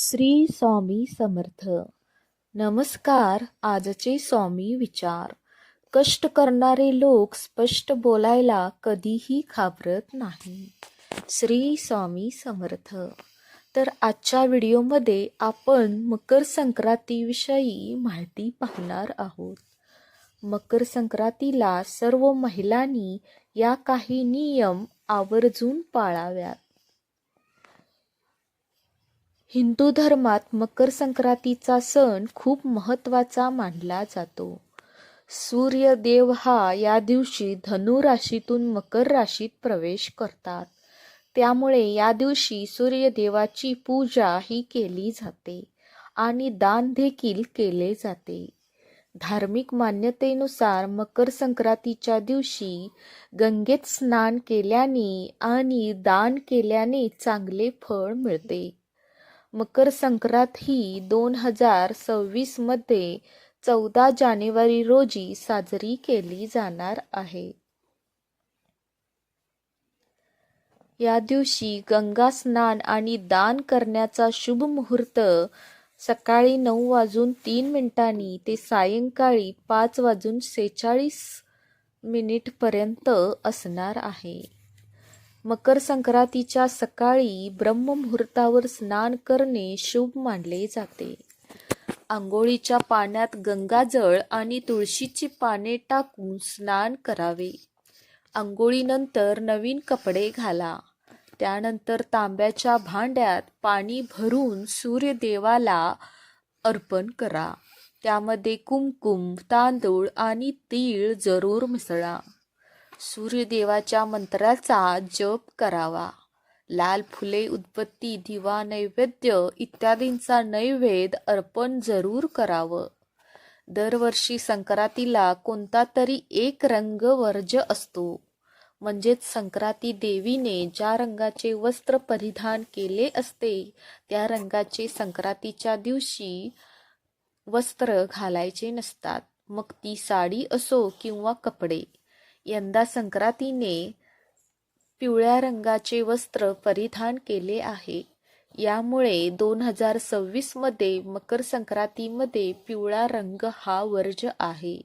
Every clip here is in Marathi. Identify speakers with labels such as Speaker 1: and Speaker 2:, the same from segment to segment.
Speaker 1: श्री स्वामी समर्थ. नमस्कार आजचे स्वामी विचार. कष्ट करणारे लोक स्पष्ट बोलायला कधीही घाबरत नाही. श्री स्वामी समर्थ. तर आजच्या व्हिडिओमध्ये आपण मकर संक्रांतीविषयी माहिती पाहणार आहोत. मकर संक्रांतीला सर्व महिलांनी या काही नियम आवर्जून पाळाव्यात. हिंदू धर्मात मकर संक्रांतीचा सण खूप महत्त्वाचा मानला जातो. सूर्यदेव हा या दिवशी धनु राशीतून मकर राशीत प्रवेश करतात. त्यामुळे या दिवशी सूर्यदेवाची पूजा ही केली जाते आणि दान देखील केले जाते. धार्मिक मान्यतेनुसार मकर संक्रांतीच्या दिवशी गंगेत स्नान केल्याने आणि दान केल्याने चांगले फळ मिळते. मकर संक्रांत ही दोन हजार सव्वीसमध्ये चौदा जानेवारी रोजी साजरी केली जाणार आहे. या दिवशी गंगा स्नान आणि दान करण्याचा शुभ मुहूर्त सकाळी नऊ वाजून तीन मिनिटांनी ते सायंकाळी पाच वाजून सेहेचाळीस मिनिटपर्यंत असणार आहे. मकर संक्रांतीच्या सकाळी ब्रह्ममुहूर्तावर स्नान करणे शुभ मानले जाते. आंघोळीच्या पाण्यात गंगाजळ आणि तुळशीची पाने टाकून स्नान करावे. आंघोळीनंतर नवीन कपडे घाला. त्यानंतर तांब्याच्या भांड्यात पाणी भरून सूर्यदेवाला अर्पण करा. त्यामध्ये कुमकुम तांदूळ आणि तीळ जरूर मिसळा. सूर्यदेवाच्या मंत्राचा जप करावा. लाल फुले उत्पत्ती दिवा नैवेद्य इत्यादींचा नैवेद्य अर्पण जरूर करावं. दरवर्षी संक्रांतीला कोणता तरी एक रंग वर्ज असतो. म्हणजेच संक्रांती देवीने ज्या रंगाचे वस्त्र परिधान केले असते त्या रंगाचे संक्रांतीच्या दिवशी वस्त्र घालायचे नसतात. मग ती साडी असो किंवा कपडे. यंदा संक्रांतीने पिवळ्या रंगाचे वस्त्र परिधान केले आहे. यामुळे दोन हजार सव्वीसमध्ये मकर संक्रांतीमध्ये पिवळा रंग हा वर्ज आहे.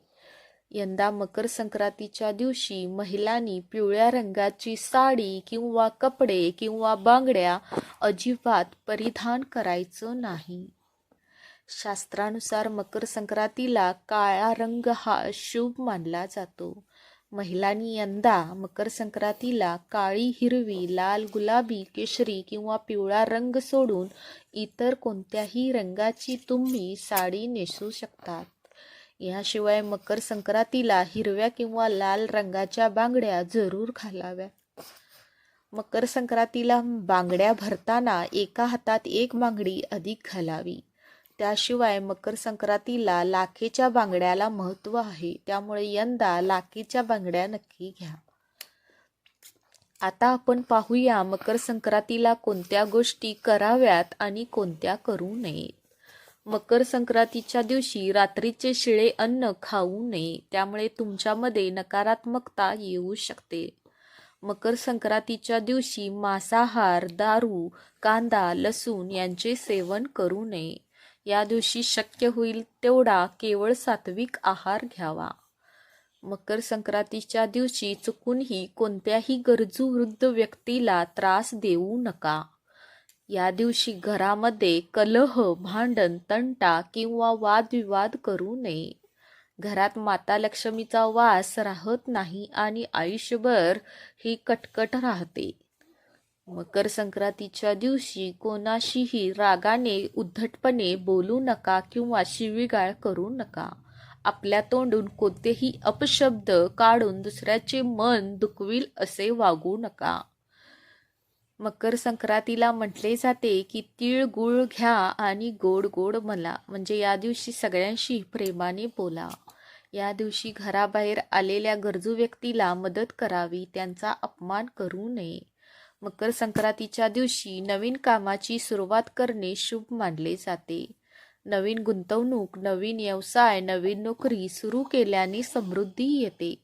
Speaker 1: यंदा मकर संक्रांतीच्या दिवशी महिलांनी पिवळ्या रंगाची साडी किंवा कपडे किंवा बांगड्या अजिबात परिधान करायचं नाही. शास्त्रानुसार मकर संक्रांतीला काळा रंग हा शुभ मानला जातो. महिलांनी यंदा मकर संक्रांतीला काळी हिरवी लाल गुलाबी केशरी किंवा पिवळा रंग सोडून इतर कोणत्याही रंगाची तुम्ही साडी नेसू शकतात. याशिवाय मकर संक्रांतीला हिरव्या किंवा लाल रंगाच्या बांगड्या जरूर घालाव्या. मकर संक्रांतीला बांगड्या भरताना एका हातात एक बांगडी अधिक घालावी. त्याशिवाय मकर संक्रांतीला लाखेच्या बांगड्याला महत्त्व आहे. त्यामुळे यंदा लाखेच्या बांगड्या नक्की घ्या. आता आपण पाहूया मकर संक्रांतीला कोणत्या गोष्टी कराव्यात आणि कोणत्या करू नयेत. मकर संक्रांतीच्या दिवशी रात्रीचे शिळे अन्न खाऊ नये. त्यामुळे तुमच्यामध्ये नकारात्मकता येऊ शकते. मकर संक्रांतीच्या दिवशी मांसाहार दारू कांदा लसूण यांचे सेवन करू नये. या दिवशी शक्य होईल तेवढा केवळ सात्विक आहार घ्यावा. मकर संक्रांतीच्या दिवशी चुकूनही कोणत्याही गरजू वृद्ध व्यक्तीला त्रास देऊ नका. या दिवशी घरामध्ये कलह भांडण तंटा किंवा वादविवाद करू नये. घरात माता लक्ष्मीचा वास राहत नाही आणि आयुष्यभर ही कटकट राहते. मकर संक्रांतीच्या दिवशी कोणाशीही रागाने उद्धटपणे बोलू नका किंवा शिवीगाळ करू नका. आपल्या तोंडून कोणतेही अपशब्द काढून दुसऱ्याचे मन दुखविल असे वागू नका. मकर संक्रांतीला म्हटले जाते की तीळ गुळ घ्या आणि गोड गोड मला. म्हणजे या दिवशी सगळ्यांशी प्रेमाने बोला. या दिवशी घराबाहेर आलेल्या गरजू व्यक्तीला मदत करावी. त्यांचा अपमान करू नये. मकर संक्रांतीच्या दिवशी नवीन कामाची सुरुवात करणे शुभ मानले जाते. नवीन गुंतवणूक नवीन व्यवसाय नवीन नोकरी सुरू केल्याने समृद्धी येते.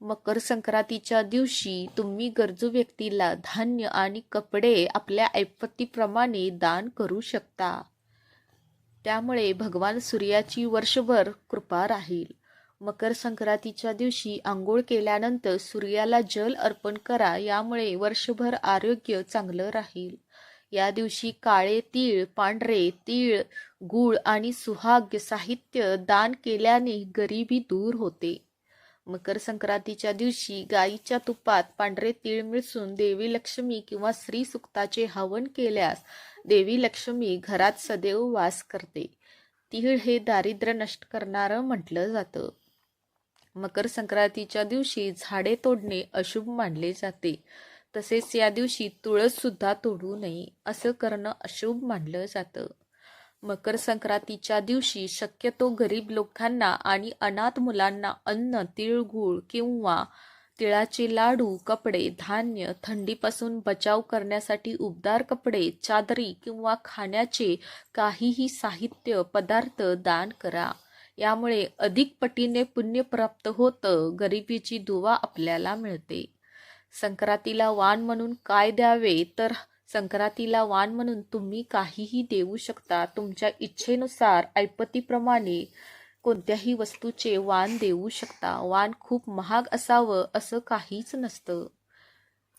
Speaker 1: मकर संक्रांतीच्या दिवशी तुम्ही गरजू व्यक्तीला धान्य आणि कपडे आपल्या ऐपतीप्रमाणे दान करू शकता. त्यामुळे भगवान सूर्याची वर्षभर कृपा राहील. मकर संक्रांतीच्या दिवशी आंघोळ केल्यानंतर सूर्याला जल अर्पण करा यामुळे वर्षभर आरोग्य चांगलं राहील. या दिवशी काळे तीळ पांढरे तीळ गूळ आणि सुहाग्य साहित्य दान केल्याने गरिबी दूर होते. मकर संक्रांतीच्या दिवशी गाईच्या तुपात पांढरे तीळ मिसळून देवी लक्ष्मी किंवा श्री सुक्ताचे हवन केल्यास देवी लक्ष्मी घरात सदैव वास करते. तीळ हे दारिद्र्य नष्ट करणारं म्हटलं जातं. मकर संक्रांतीच्या दिवशी झाडे तोडणे अशुभ मानले जाते. तसेच या दिवशी तुळस सुद्धा तोडू नये असं करणं अशुभ मानलं जातं. मकर संक्रांतीच्या दिवशी शक्यतो गरीब लोकांना आणि अनाथ मुलांना अन्न तिळगुळ किंवा तिळाचे लाडू कपडे धान्य थंडीपासून बचाव करण्यासाठी उबदार कपडे चादरी किंवा खाण्याचे काहीही साहित्य पदार्थ दान करा. यामुळे अधिक पटीने पुण्य प्राप्त होतं गरिबीची दुवा आपल्याला मिळते. संक्रांतीला वाण म्हणून काय द्यावे तर संक्रांतीला वाण म्हणून तुम्ही काहीही देऊ शकता. तुमच्या इच्छेनुसार ऐपतीप्रमाणे कोणत्याही वस्तूचे वाण देऊ शकता. वाण खूप महाग असावं असं काहीच नसतं.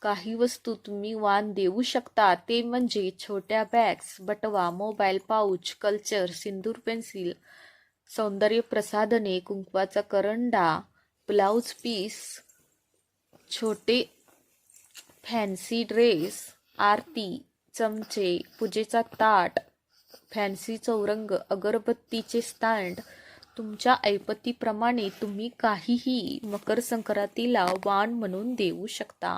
Speaker 1: काही वस्तू तुम्ही वाण देऊ शकता ते म्हणजे छोट्या बॅग्स बटवा मोबाईल पाऊच कल्चर सिंदूर पेन्सिल सौंदर्य प्रसाधने कुंकवाचा करंडा ब्लाऊज पीस छोटे फॅन्सी ड्रेस आरती चमचे पूजेचा ताट फॅन्सी चौरंग अगरबत्तीचे स्टँड. तुमच्या ऐपतीप्रमाणे तुम्ही काहीही मकर संक्रांतीला वाण म्हणून देऊ शकता.